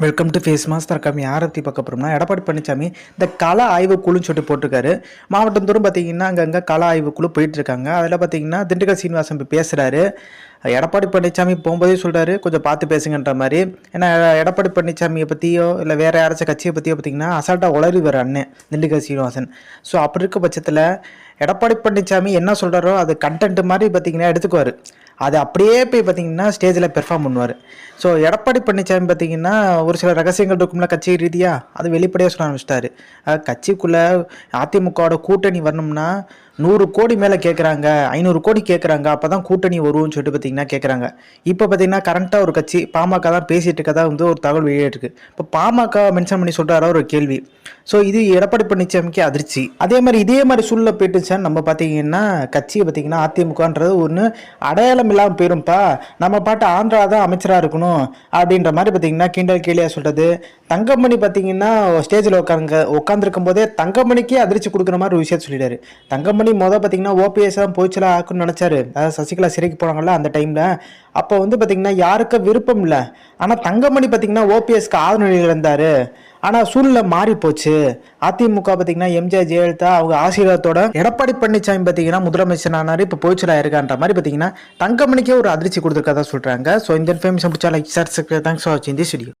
Welcome to face master கம்மி யாரை பற்றி பார்க்க போகிறோம்னா எடப்பாடி பழனிசாமி இந்த கள ஆய்வுக்குழுன்னு சொல்லிட்டு போட்டிருக்காரு. மாவட்டந்தோறும் பார்த்தீங்கன்னா அங்கங்கே கள ஆய்வுக்குழு போயிட்டுருக்காங்க அதில் பார்த்தீங்கன்னா திண்டுக்கல் சீனிவாசன் பேசுகிறாரு எடப்பாடி பழனிசாமி போகும்போதே சொல்கிறாரு கொஞ்சம் பார்த்து பேசுங்கன்ற மாதிரி. ஏன்னா எடப்பாடி பழனிசாமியை பற்றியோ இல்லை வேறு யாராச்சும் கட்சியை பற்றியோ பார்த்தீங்கன்னா அசால்ட்டாக உளறி வர அண்ணன் திண்டுக்கல் சீனிவாசன். ஸோ அப்படி இருக்க பட்சத்தில் எடப்பாடி பழனிசாமி என்ன சொல்கிறாரோ அது கண்டென்ட் மாதிரி பார்த்தீங்கன்னா எடுத்துக்குவார். அது அப்படியே போய் பார்த்தீங்கன்னா ஸ்டேஜில் பெர்ஃபார்ம் பண்ணுவார். ஸோ எடப்பாடி பழனிசாமி பார்த்தீங்கன்னா ஒரு சில ரகசியங்கள் இருக்கும்ல கட்சி ரீதியாக அது வெளிப்படையாக சொல்ல ஆரம்பிச்சிட்டாரு. கட்சிக்குள்ளே அதிமுகவோட கூட்டணி வரணும்னா நூறு கோடி மேலே கேட்குறாங்க ஐநூறு கோடி கேட்குறாங்க அப்போ தான் கூட்டணி வரும்னு சொல்லிட்டு பார்த்தீங்கன்னா கேட்குறாங்க இப்போ பார்த்தீங்கன்னா கரண்ட்டாக ஒரு கட்சி பாமக தான் பேசிகிட்டு இருக்கதா வந்து ஒரு தகவல் வெளியிட்டிருக்கு. இப்போ பாமக மென்ஷன் பண்ணி சொல்கிறாரா ஒரு கேள்வி. ஸோ இது எடப்பாடி பழனிசாமிக்கு அதிர்ச்சி. அதே மாதிரி இதே மாதிரி சூழ்நிலை போயிட்டுச்சான்னு நம்ம பார்த்தீங்கன்னா கட்சியை பார்த்தீங்கன்னா அதிமுகன்றது ஒன்று அடையாளம் இல்லாமல் போயிரும்ப்பா நம்ம பாட்டு ஆந்திரா தான் அமைச்சராக இருக்கணும் அப்படின்ற மாதிரி பார்த்தீங்கன்னா கிண்டல் கேலியாக சொல்கிறது தங்கமணி பார்த்தீங்கன்னா ஸ்டேஜில் உட்காருங்க உட்காந்துருக்கும் போதே தங்கமணிக்கே அதிர்ச்சி கொடுக்குற மாதிரி ஒரு விஷயத்த சொல்லிட்டாரு. தங்கமணி மொதல் பார்த்தீங்கன்னா ஓபிஎஸ் தான் போய்ச்சலா ஆக்குன்னு நினச்சாரு. அதாவது சசிகலா சிறைக்கு போனாங்கல்ல அந்த டைமில் அப்போ வந்து பார்த்தீங்கன்னா யாருக்கும் விருப்பம் இல்லை. ஆனால் தங்கமணி பார்த்தீங்கன்னா ஓபிஎஸ்க்கு ஆதரவு நிலையில் இருந்தார். ஆனால் சூழ்நிலை மாறி போச்சு. அதிமுக பார்த்தீங்கன்னா எம்ஜிஆர் ஜெயலலிதா அவங்க ஆசீர்வாதத்தோட எடப்பாடி பழனிசாமி பார்த்தீங்கன்னா முதலமைச்சர் ஆனார் இப்போ போய்ச்சலாக இருக்கான்ற மாதிரி பார்த்தீங்கன்னா தங்கமணிக்கே ஒரு அதிர்ச்சி கொடுத்துருக்கதா சொல்கிறாங்க ஸோ இந்த இன்ஃபர்மேஷன் பிடிச்சா லைக் சார் தேங்க்ஸ் ஃபார் வாட்சிங் திஸ் வீடியோ